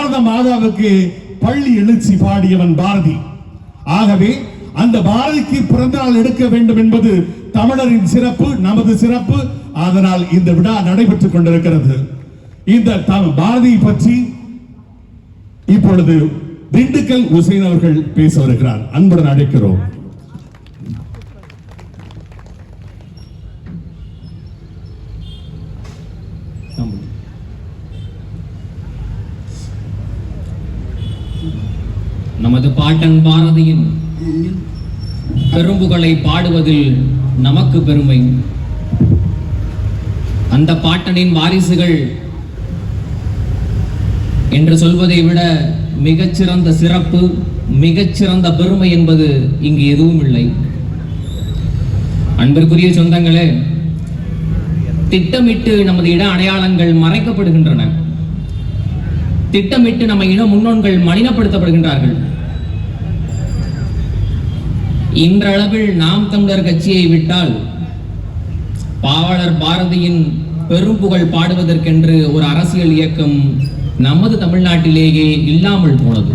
பாரத மாதாவுக்கு பள்ளி எழுச்சி பாடியவன் பாரதி. ஆகவே அந்த பாரதிக்கு பிறந்த நாள் எடுக்க வேண்டும் என்பது தமிழரின் சிறப்பு நமது சிறப்பு. அதனால் இந்த விழா நடைபெற்றுக் கொண்டிருக்கிறது. இந்த பாரதியை பற்றி இப்பொழுது திண்டுக்கல் உசைன் அவர்கள் பேச வருகிறார். அன்புடன் அழைக்கிறோம். Thank நமது பாட்டன் பாரதியின் பெரும்புகளை பாடுவதில் நமக்கு பெருமை. அந்த பாட்டனின் வாரிசுகள் என்று சொல்வதை விட மிகச்சிறந்த சிறப்பு மிகச்சிறந்த பெருமை என்பது இங்கு எதுவும் இல்லை. அன்பிற்குரிய சொந்தங்களே திட்டமிட்டு நமது இட அடையாளங்கள் மறைக்கப்படுகின்றன. திட்டமிட்டு நம்ம இன முன்னோன்கள் மலினப்படுத்தப்படுகின்றார்கள். இன்றளவில் நாம் தமிழர் கட்சியை விட்டால் பாவாளர் பாரதியின் பெரும் புகழ் பாடுவதற்கென்று ஒரு அரசியல் இயக்கம் நமது தமிழ்நாட்டிலேயே இல்லாமல் போனது.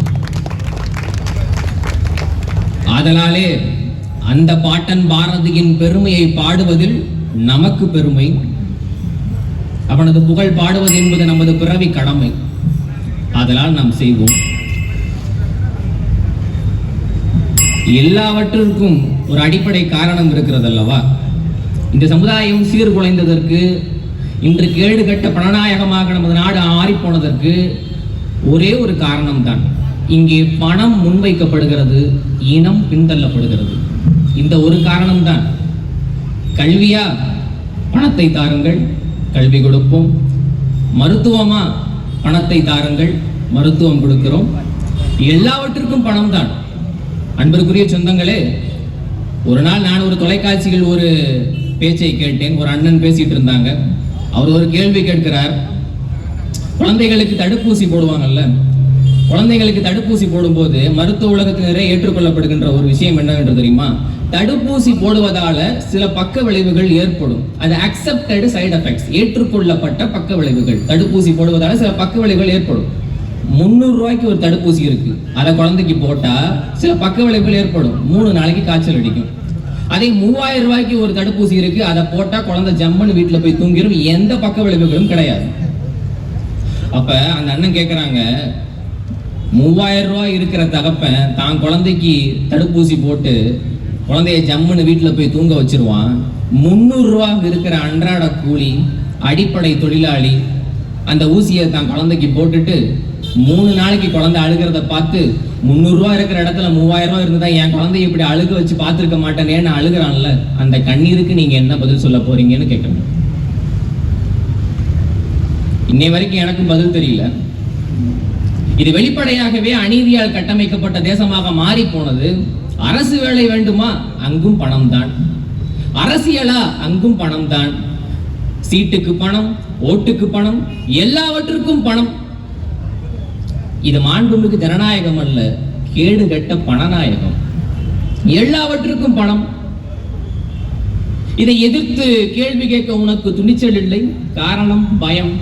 ஆதலாலே அந்த பாட்டன் பாரதியின் பெருமையை பாடுவதில் நமக்கு பெருமை. அவனது புகழ் பாடுவது என்பது நமது பிறவி கடமை. அதனால் நாம் செய்வோம். எல்லாவற்றிற்கும் ஒரு அடிப்படை காரணம் இருக்கிறது அல்லவா இந்த சமுதாயம் சீர்குலைந்ததற்கு இன்று கேடு கட்ட பணநாயகமாக நமது நாடு ஆறிப்போனதற்கு ஒரே ஒரு காரணம்தான். இங்கே பணம் முன்வைக்கப்படுகிறது இனம் பின்தள்ளப்படுகிறது. இந்த ஒரு காரணம்தான். கல்வியா? பணத்தை தாருங்கள் கல்வி கொடுப்போம். மருத்துவமா? பணத்தை தாருங்கள் மருத்துவம் கொடுக்கிறோம். எல்லாவற்றிற்கும் பணம் தான் அன்பிற்குரிய சொந்தங்களே ஒரு நாள் நான் ஒரு தொலைக்காட்சியில் ஒரு பேச்சை கேட்டேன். ஒரு அண்ணன் பேசிட்டு இருந்தாங்க. அவர் ஒரு கேள்வி கேட்கிறார். குழந்தைகளுக்கு தடுப்பூசி போடுவாங்கல்ல குழந்தைகளுக்கு தடுப்பூசி போடும்போது மருத்துவ உலகத்தினரே ஏற்றுக்கொள்ளப்படுகின்ற ஒரு விஷயம் என்னவென்று தெரியுமா? தடுப்பூசி போடுவதால சில பக்க விளைவுகள் ஏற்படும். அது அக்செப்டட் சைடு எஃபெக்ட்ஸ் ஏற்றுக்கொள்ளப்பட்ட பக்க விளைவுகள். தடுப்பூசி போடுவதால சில பக்க விளைவுகள் ஏற்படும். முந்நூறு ரூபாய்க்கு ஒரு தடுப்பூசி இருக்கு. அதை குழந்தைக்கு போட்டா சில பக்க விளைவுகள் ஏற்படும். மூணு நாளைக்கு காய்ச்சல் அடிக்கும். அதே மூவாயிரம் ரூபாய்க்கு ஒரு தடுப்பூசி இருக்கு. அதை போட்டா குழந்தை ஜம்முன்னு வீட்டுல போய் தூங்கிடும் எந்த பக்க விளைவுகளும் கிடையாது. அப்ப அந்த அண்ணன் கேக்குறாங்க மூவாயிரம் ரூபாய் இருக்கிற தகப்பன் தான் குழந்தைக்கு தடுப்பூசி போட்டு குழந்தைய ஜம்முன்னு வீட்டுல போய் தூங்க வச்சிருவான். முந்நூறு ரூபா இருக்கிற அன்றாட கூலி அடிப்படை தொழிலாளி அந்த ஊசியை தான் குழந்தைக்கு போட்டுட்டு மூணு நாளைக்கு குழந்தை அழுகிறத பார்த்து முந்நூறு இருக்கிற இடத்துல மூவாயிரம் ரூபா இருந்தா என் குழந்தைய இப்படி அழுக வச்சு பார்த்துருக்க மாட்டேனேன்னு அழுகுறான்ல. அந்த கண்ணீருக்கு நீங்க என்ன பதில் சொல்ல போறீங்கன்னு கேட்கணும். இன்னை வரைக்கும் எனக்கும் பதில் தெரியல. இது வெளிப்படையாகவே அநீதியால் கட்டமைக்கப்பட்ட தேசமாக மாறி போனது அரசு வேலை வேண்டுமா? அங்கும் பணம் தான் அரசியலா? அங்கும் பணம் தான் சீட்டுக்கு பணம் ஓட்டுக்கு பணம் எல்லாவற்றுக்கும் பணம். இது மாண்புமிகு ஜனநாயகம் அல்ல கேடு கெட்ட பணநாயகம். எல்லாவற்றுக்கும் பணம். இதை எதிர்த்து கேள்வி கேட்க உனக்கு துணிச்சல் இல்லை? காரணம் பயம்.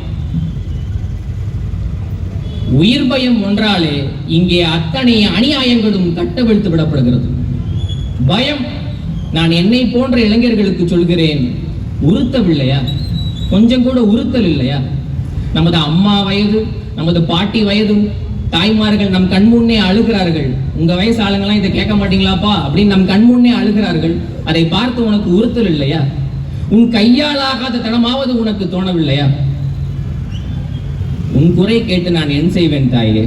உயிர் பயம் ஒன்றாலே இங்கே அத்தனை அநியாயங்களும் கட்டவிழ்த்து விடப்படுகிறது. பயம் நான் என்னை போன்ற இளைஞர்களுக்கு சொல்கிறேன் உறுத்தவில்லையா? கொஞ்சம் கூட உறுத்தல் இல்லையா? நமது அம்மா வயது நமது பாட்டி வயதும் தாய்மார்கள் நம் கண்முன்னே அழுகிறார்கள். உங்க வயசு ஆளுங்கெல்லாம் இதை கேட்க மாட்டீங்களாப்பா? அப்படின்னு நம் கண்முன்னே அழுகிறார்கள். அதை பார்த்து உனக்கு உறுத்தல் இல்லையா? உன் கையாலாகாத தனமாவது உனக்கு தோணவில்லையா? உன் குறை கேட்டு நான் என் செய்வேன் தாயே.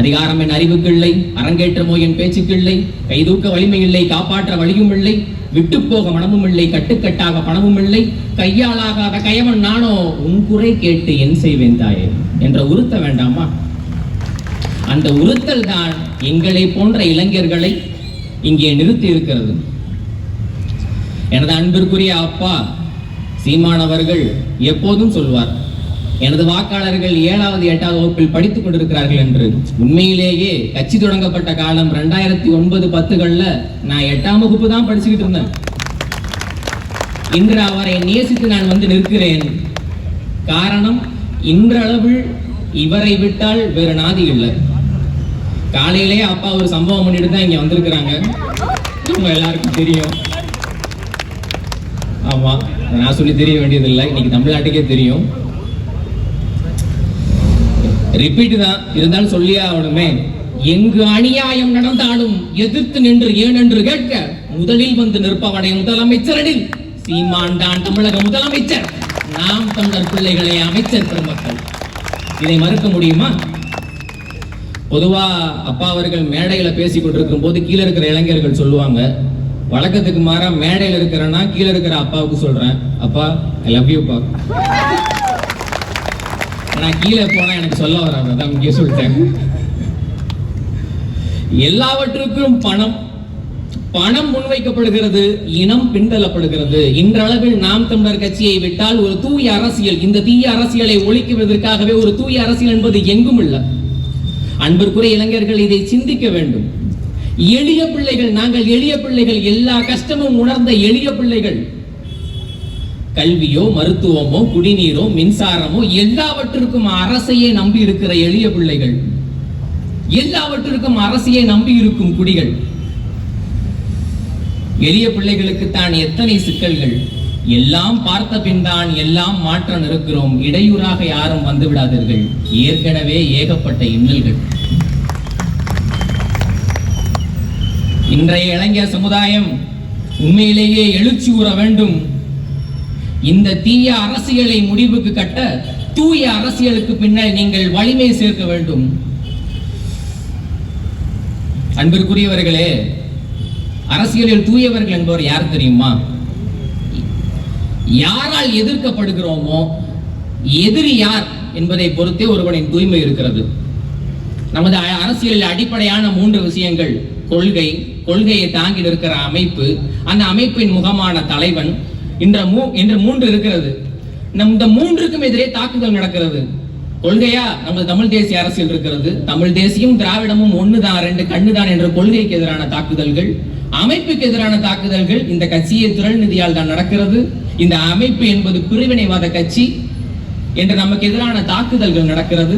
அதிகாரம் என் அறிவுக்கு இல்லை அரங்கேற்றமோ என் பேச்சுக்கு இல்லை கைதூக்க வலிமை இல்லை காப்பாற்ற வழியும் இல்லை விட்டு போக மனமும் இல்லை கட்டுக்கட்டாக பணமும் இல்லை கையாலாகாத கயவன் நானோ உன் குறை கேட்டு என் செய்வேன் தாயே. என்ற உறுத்த வேண்டாமா? அந்த உறுத்தல் தான் எங்களை போன்ற இளைஞர்களை இங்கே நிறுத்தி இருக்கிறது எனது அன்பிற்குரிய அப்பா சீமானவர்கள் எப்போதும் சொல்வார் எனது வாக்காளர்கள் ஏழாவது எட்டாவது வகுப்பில் படித்துக் கொண்டிருக்கிறார்கள் என்று. உண்மையிலேயே கட்சி தொடங்கப்பட்ட காலம் ரெண்டாயிரத்தி ஒன்பது பத்துகள்ல நான் எட்டாம் வகுப்பு தான் படிச்சுக்கிட்டு இருந்தேன். இன்று அவரை நேசித்து நான் வந்து நிற்கிறேன். காரணம் இன்றளவில் இவரை விட்டால் வேறு நாதி இல்லை. காலையிலேயே அப்பா ஒரு சம்பவம் பண்ணிட்டு தான் இங்க வந்திருக்கிறாங்க. உங்க எல்லாருக்கும் தெரியும். ஆமா நான் சொல்லி தெரிய வேண்டியதில்லை. இன்னைக்கு தமிழ்நாட்டுக்கே தெரியும். ரிப்பீட் தான். இருந்தாலும் சொல்லியே ஆகணுமே. எங்கு அநியாயம் நடந்தாலும் எதிர்த்து நின்று ஏனென்று கேட்க முதலில் வந்து நிற்பவனை முதலமைச்சரனில் சீமான்தான் தமிழக முதலமைச்சர். நாம் தமிழர் பிள்ளைகளே அமைச்சர் பெருமக்கள். இதை மறுக்க முடியுமா? பொதுவா அப்பா அவர்கள் மேடையில் பேசி கொண்டிருக்கும் போது கீழே இருக்கிற இளைஞர்கள் சொல்லுவாங்க வழக்கத்துக்கு மாறா மேடையில் இருக்கிறேன்னா கீழே இருக்கிற அப்பாவுக்கு சொல்றேன். அப்பா ஐ லவ் யூ பா நான் கீழே போனா எனக்கு சொல்ல வராது அதான் இங்கே சொல்லிட்டேன். எல்லாவற்றுக்கும் பணம் பணம் முன்வைக்கப்படுகிறது இனம் பின்தள்ளப்படுகிறது. இன்றளவில் நாம் தமிழர் கட்சியை விட்டால் ஒரு தூய அரசியல் இந்த தீய அரசியலை ஒழிக்குவதற்காகவே ஒரு தூய அரசியல் என்பது எங்கும் இல்லை அன்பிற்குரிய இளைஞர்கள் இதை சிந்திக்க வேண்டும். எளிய பிள்ளைகள் நாங்கள் எளிய பிள்ளைகள் எல்லா கஷ்டமும் உணர்ந்த எளிய பிள்ளைகள். கல்வியோ மருத்துவமோ குடிநீரோ மின்சாரமோ எல்லாவற்றிற்கும் அரசையே நம்பி இருக்கிற எளிய பிள்ளைகள். எல்லாவற்றிற்கும் அரசையே நம்பி இருக்கும் குடிகள். எளிய பிள்ளைகளுக்கு தான் எத்தனை சிக்கல்கள்? எல்லாம் பார்த்த பின்தான் எல்லாம் மாற்றம் இருக்கிறோம் இடையூறாக யாரும் வந்து விடாதீர்கள். ஏற்கனவே ஏகப்பட்ட இன்னல்கள். இன்றைய இளைஞர் சமுதாயம் உண்மையிலேயே எழுச்சி உற வேண்டும். இந்த தீய அரசியலை முடிவுக்கு கட்ட தூய அரசியலுக்கு பின்னால் நீங்கள் வலிமை சேர்க்க வேண்டும். அன்பிற்குரியவர்களே அரசியலில் தூயவர்கள் என்பவர் யார் தெரியுமா? யாரால் எதிர்க்கப்படுகிறோமோ எதிரி யார் என்பதை பொறுத்தே ஒருவனின் தூய்மை இருக்கிறது. நமது அ- அரசியலில் அடிப்படையான மூன்று விஷயங்கள். கொள்கை கொள்கையை தாங்கி நிற்கிற அமைப்பு அந்த அமைப்பின் முகமான தலைவன் என்ற மூ என்று மூன்று இருக்கிறது. நம் இந்த மூன்றுக்கும் எதிரே தாக்குதல் நடக்கிறது. கொள்கையா? நமது தமிழ் தேசிய அரசியல் இருக்கிறது. தமிழ் தேசியம் திராவிடமும் ஒண்ணுதான் ரெண்டு கண்ணுதான் என்ற கொள்கைக்கு எதிரான தாக்குதல்கள். அமைப்புக்கு எதிரான தாக்குதல்கள் இந்த கட்சியை திரள் நிதியால் தான் நடக்கிறது. இந்த அமைப்பு என்பது பிரிவினைவாத கட்சி என்று நமக்கு எதிரான தாக்குதல்கள் நடக்கிறது.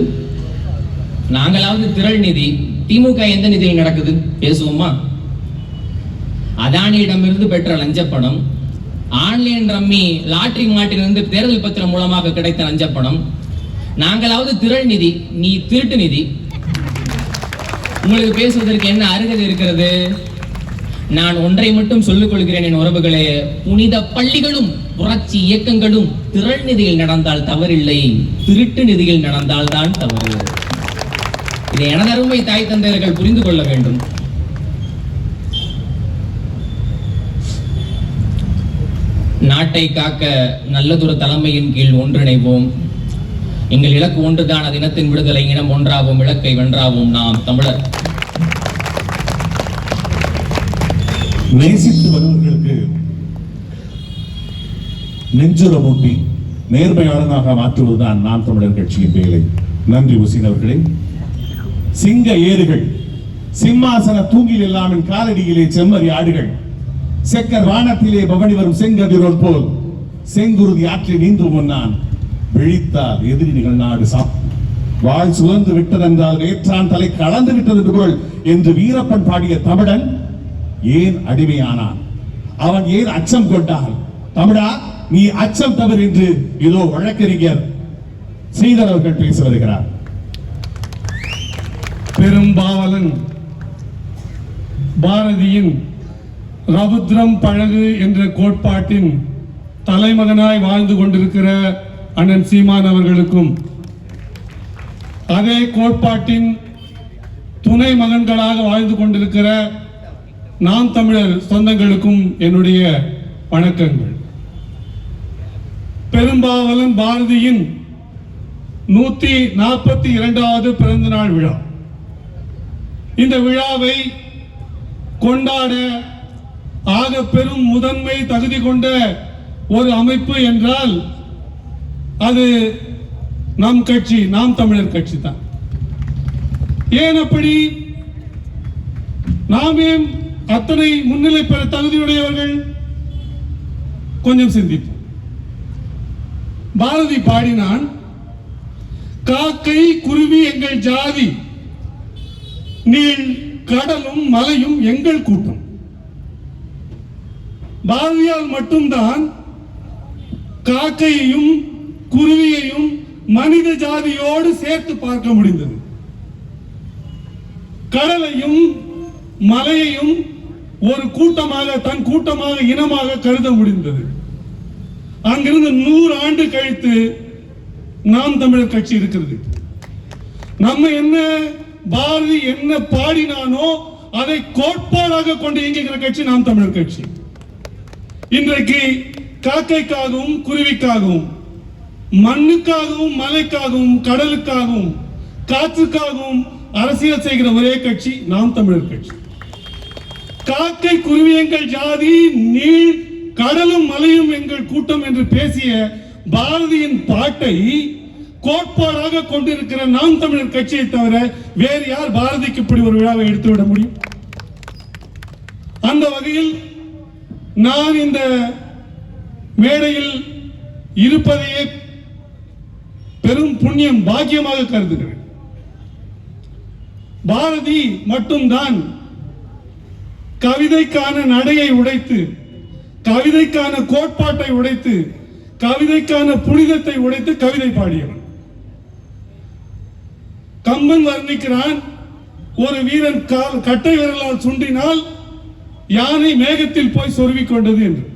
நாங்களாவது திரள் நிதி திமுக எந்த நிதியில் நடக்குது? பேசுவோமா? அதானியிடமிருந்து பெற்ற லஞ்சப்பணம் ஆன்லைன் ரம்மி லாட்டரி மாட்டிலிருந்து தேர்தல் பத்திரம் மூலமாக கிடைத்த லஞ்சப்பணம் நாங்களாவது திரள் நிதி நீ திருட்டு நிதி. உங்களுக்கு பேசுவதற்கு என்ன அருகதை இருக்கிறது? நான் ஒன்றை மட்டும் சொல்லிக் கொள்கிறேன் என் உறவுகளே. புனித பள்ளிகளும் புரட்சி இயக்கங்களும் திரள் நிதியில் நடந்தால் தவறில்லை. திருட்டு நிதியில் நடந்தால் தான் தவறு. இதை எனதருமை தாய் தந்தையர்கள் புரிந்து கொள்ள வேண்டும். நாட்டை காக்க நல்லதொரு தலைமையின் கீழ் ஒன்றிணைவோம். எங்கள் இலக்கு ஒன்றுதான் அது இனத்தின் விடுதலை இனம் ஒன்றாவும் இலக்கை வென்றாவோம் நாம் தமிழர். நேசித்து வருவர்களுக்கு நெஞ்சுரமூட்டி நேர்மையாளனாக மாற்றுவதுதான் நாம் தமிழர் கட்சியின் வேலை. நன்றி உசின் அவர்களே. சிங்க ஏறுகள் சிம்மாசன தூங்கில் இல்லாமல் காலடியிலே செம்மறி ஆடுகள் செக்கர் வானத்திலே பவனி வரும் செங்கதிரோல் போல் செங்குருதி ஆற்றில் நீந்து முன்னான் விழித்தார் எதிரி நாடு சாப் வாழ் சுழந்து விட்டதென்றால் வேற்றான் தலை கலந்து விட்டது என்று வீரப்பன் பாடிய தமிழன் ஏன் அடிமையானான்? அவன் ஏன் அச்சம் கொண்டான்? தமிழா நீ அச்சம் தவறு என்று இதோ வழக்கறிஞர் ஸ்ரீதர் அவர்கள் பேசி வருகிறார். பெரும்பாவலன் பாரதியின் ரவுத்ரம் பழகு என்ற கோட்பாட்டின் தலைமகனாய் வாழ்ந்து கொண்டிருக்கிற அண்ணன் சீமான் அவர்களுக்கும் அதே கோட்பாட்டின் துணை மகன்களாக வாழ்ந்து கொண்டிருக்கிற நாம் தமிழர் சொந்தங்களுக்கும் என்னுடைய வணக்கங்கள். பெரும்பாவலன் பாரதியின் நூத்தி நாற்பத்தி இரண்டாவது பிறந்த நாள் விழா. இந்த விழாவை கொண்டாட ஆக பெரும் முதன்மை தகுதி கொண்ட ஒரு அமைப்பு என்றால் அது நம் கட்சி நாம் தமிழர் கட்சி தான் ஏன் அப்படி? நாம் ஏன் அத்தனை முன்னிலை பெற தகுதியுடையவர்கள் கொஞ்சம் சிந்திப்போம். பாரதி பாடினான் காக்கை குருவி எங்கள் ஜாதி நீள் கடலும் மலையும் எங்கள் கூட்டம். பாரதியால் மட்டும்தான் காக்கையையும் குருவியையும் மனித ஜாதியோடு சேர்த்து பார்க்க முடிந்தது. கடலையும் மலையையும் ஒரு கூட்டமாக தன் கூட்டமாக இனமாக கருத முடிந்தது. அங்கிருந்து நூறு ஆண்டு கழித்து நாம் தமிழர் கட்சி இருக்கிறது. நம்ம என்ன பாரதி என்ன பாடினானோ அதை கோட்பாடாக கொண்டு இயங்குகிற கட்சி நாம் தமிழர் கட்சி. இன்றைக்கு காக்கைக்காகவும் குருவிக்காகவும் மண்ணுக்காகவும் மலைக்காகவும் கடலுக்காகவும் காற்றுக்காகவும் அரசியல் செய்கிற ஒரே கட்சி நாம் தமிழர் கட்சி. காக்கை குருவி எங்கள் ஜாதி நீர் கடலும் மலையும் எங்கள் கூட்டம் என்று பேசிய பாரதியின் பாட்டை கோட்பாடாக கொண்டிருக்கிற நாம் தமிழர் கட்சியை தவிர வேறு யார் பாரதிக்கு இப்படி ஒரு விழாவை எடுத்துவிட முடியும்? அந்த வகையில் நான் இந்த மேடையில் இருப்பதையே பெரும் புண்ணியம் பாக்கியமாக கருதுகிறேன். பாரதி மட்டும்தான் கவிதைக்கான நடையை உடைத்து கவிதைக்கான கோட்பாட்டை உடைத்து கவிதைக்கான புனிதத்தை உடைத்து கவிதை பாடியவன். கம்பன் வர்ணிக்கிறான் ஒரு வீரன் கால் கட்டை விரலால் சுண்டினால் யானை மேகத்தில் போய் சொருவிக் கொண்டது என்று.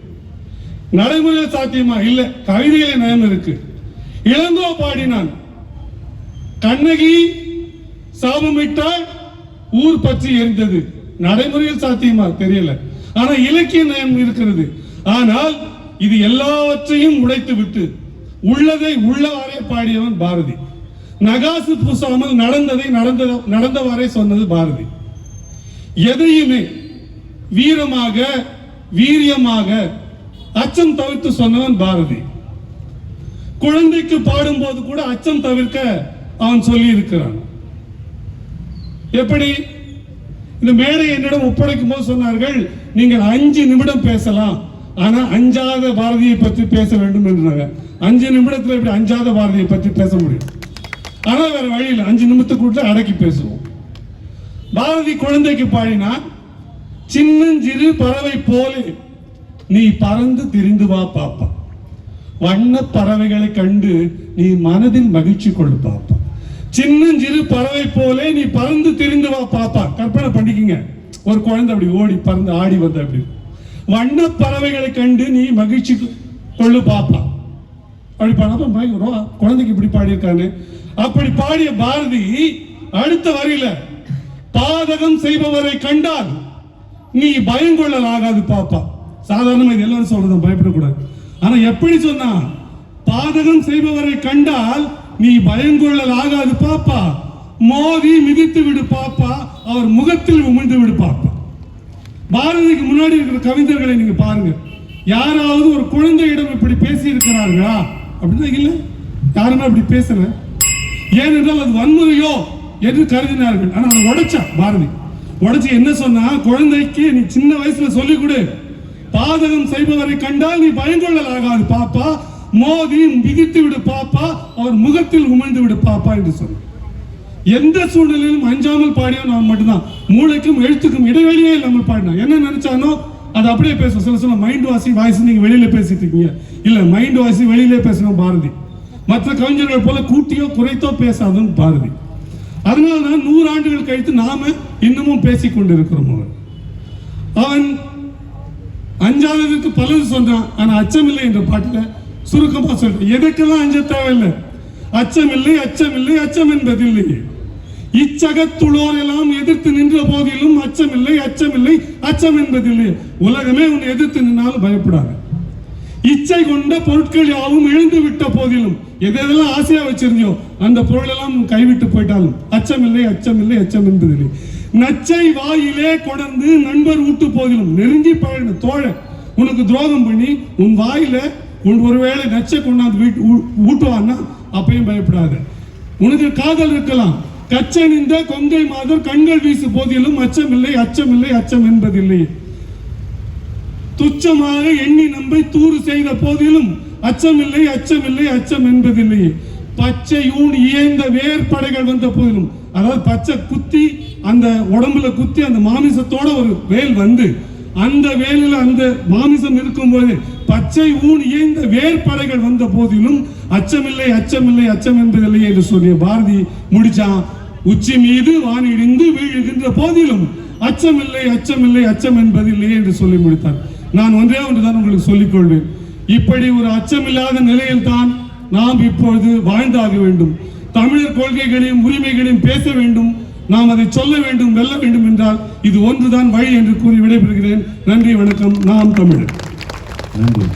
நடைமுறையில் சாத்தியமா? இல்ல. கவிதையில நயம் இருக்கு. இளங்கோ பாடினான் கண்ணகி சாபமிட்டால் ஊர் பற்றி எரிந்தது. நடைமுறையில் சாத்தியமா? தெரியல. ஆனா இலக்கிய நயம் இருக்கிறது. ஆனால் இது எல்லாவற்றையும் உடைத்து விட்டு உள்ளதை உள்ளவாறே பாடியவன் பாரதி. நகாசு பூசாமல் நடந்ததை நடந்த நடந்தவாறே சொன்னது பாரதி. எதையுமே வீரமாக வீரியமாக அச்சம் தவிர்த்து சொன்னவன் பாரதி. குழந்தைக்கு பாடும்போது கூட அச்சம் தவிர்க்க அவன் சொல்லி இருக்கிறான் எப்படி? இந்த மேடை என்னிடம் ஒப்படைக்கும் போது சொன்னார்கள் நீங்கள் அஞ்சு நிமிடம் பேசலாம். ஆனா அஞ்சாத பாரதியை பற்றி பேச வேண்டும் என்றாங்க. அஞ்சு நிமிடத்துல இப்படி அஞ்சாத பாரதியை பற்றி பேச முடியும்? ஆனா வேற வழியில் அஞ்சு நிமிடத்துக்குள்ள அடக்கி பேசுவோம். பாரதி குழந்தைக்கு பாடினா சின்னஞ்சிறு பறவை போலே நீ பறந்து திரிந்து வா பாப்பா. வண்ண பறவைகளை கண்டு நீ மனதில் மகிழ்ச்சி கொள்ளு பாப்பா. சின்னஞ்சிறு பறவை போலே நீ பறந்து திரிந்து வா பாப்பா. கற்பனை பண்ணிக்கிங்க. ஒரு குழந்தை அப்படி ஓடி பறந்து ஆடி வந்த அப்படி வண்ண பறவைகளை கண்டு நீ மகிழ்ச்சி கொள்ளு பாப்பா. அப்படி பண்ணப்ப பயங்கரம் குழந்தைக்கு இப்படி பாடியிருக்கானு. அப்படி பாடிய பாரதி அடுத்த வரியில பாதகம் செய்பவரை கண்டால் நீ பயங்கொள்ளல் ஆகாது பாப்பா. சாதாரணமா இது எல்லாரும் சொல்றது பயப்படக்கூடாது. ஆனா எப்படி சொன்னா பாதகம் செய்பவரை கண்டால் நீ பயங்கொள்ளல் ஆகாது பாப்பா. மோதி மிதித்து விடு பாப்பா. அவர் முகத்தில் உமிழ்ந்து விடு பாப்பா. பாரதிக்கு முன்னாடி இருக்கிற கவிஞர்களை நீங்க பாருங்க. யாராவது ஒரு குழந்தையிடம் இப்படி பேசி இருக்கிறார்களா அப்படின்னா இல்ல. யாருமே அப்படி பேசல. ஏனென்றால் அது வன்முறையோ என்று கருதினார்கள். ஆனா அதை உடைச்சா பாரதி. உடைச்சு என்ன சொன்னா குழந்தைக்கு நீ சின்ன வயசுல சொல்லிக் கொடு. பாதகம் செய்பவரை கண்டால் நீ பயங்கொள்ளல் ஆகாது பாப்பா. மோதி மிதித்து விடு பாப்பா அவர் முகத்தில் உமிழ்ந்து விடு பாப்பா என்று சொன்னார். எந்த சூழ்நிலையிலும் அஞ்சாமல் பாடியவன் அவன் மட்டும்தான். மூளைக்கும் எழுத்துக்கும் இடைவெளியே இல்லாமல் பாடினான். என்ன நினைச்சானோ அது அப்படியே பேசும் சில சொல்ல மைண்ட் வாசி வாய்ஸ் நீங்க வெளியில பேசிட்டு இருக்கீங்க. இல்ல மைண்ட் வாசி வெளியிலே பேசணும் பாரதி. மற்ற கவிஞர்கள் போல கூட்டியோ குறைத்தோ பேசாதுன்னு பாரதி. அதனால தான் நூறு ஆண்டுகள் கழித்து நாம இன்னமும் பேசிக் கொண்டிருக்கிறோம் அவன். அவன் அஞ்சாவதுக்கு பலது சொன்னான் ஆனா அச்சமில்லை என்ற பாட்டுல சுருக்கமா சொல்றேன். எதுக்கெல்லாம் அஞ்ச தேவையில்லை? அச்சமில்லை அச்சமில்லை அச்சம் என்பதில்லை இச்சகத்துளோர் எல்லாம் எதிர்த்து நின்ற போதிலும் அச்சமில்லை அச்சமில்லை அச்சம் என்பதில்லை உலகமே உன்னை எதிர்த்து நின்னாலும் பயப்படாது. இச்சை கொண்ட பொருட்கள் யாவும் இழந்து விட்ட போதிலும் எதெல்லாம் ஆசையா வச்சிருந்தியோ அந்த பொருள் எல்லாம் உன் கைவிட்டு போயிட்டாலும் அச்சமில்லை அச்சமில்லை அச்சம் என்பதில்லை நச்சை வாயிலே கொடர்ந்து நண்பர் ஊட்டு போதிலும் நெருங்கி பழகின தோழ உனக்கு துரோகம் பண்ணி உன் வாயில உன் ஒருவேளை நச்சை கொண்டாந்து வீட்டு ஊட்டுவான்னா அப்பயும் பயப்படாது. உனக்கு காதல் இருக்கலாம். கச்சனிந்த கொங்கை மாதர் கண்கள் வீசு போதிலும் அச்சமில்லை அச்சமில்லை அச்சம் என்பதில்லை. துச்சமாக எண்ணி நம்பை தூறு செய்த போதிலும் அச்சமில்லை அச்சமில்லை அச்சம் என்பதில்லை. பச்சை ஊன் இயைந்த வேர்படைகள் வந்த போதிலும் அதாவது பச்சை குத்தி அந்த உடம்புல குத்தி அந்த மாமிசத்தோட ஒரு வேல் வந்து அந்த வேலில் அந்த மாமிசம் இருக்கும்போது பச்சை ஊன் இயைந்த வேர்பறைகள் வந்த போதிலும் அச்சமில்லை அச்சமில்லை அச்சம் என்பதில்லை என்று சொல்லிய பாரதி முடிச்சான் உச்சி மீது வானிடிந்து வீழுகின்ற போதிலும் அச்சமில்லை அச்சமில்லை அச்சம் என்பதில்லை என்று சொல்லி முடித்தார். நான் ஒன்றே ஒன்றுதான் உங்களுக்கு சொல்லிக் கொள்வேன். இப்படி ஒரு அச்சமில்லாத நிலையில் தான் நாம் இப்பொழுது வாழ்ந்தாக வேண்டும். தமிழர் கொள்கைகளையும் உரிமைகளையும் பேச வேண்டும். நாம் அதை சொல்ல வேண்டும் வெல்ல வேண்டும் என்றால் இது ஒன்றுதான் வழி என்று கூறி விடைபெறுகிறேன். நன்றி வணக்கம். நாம் தமிழர். நன்றி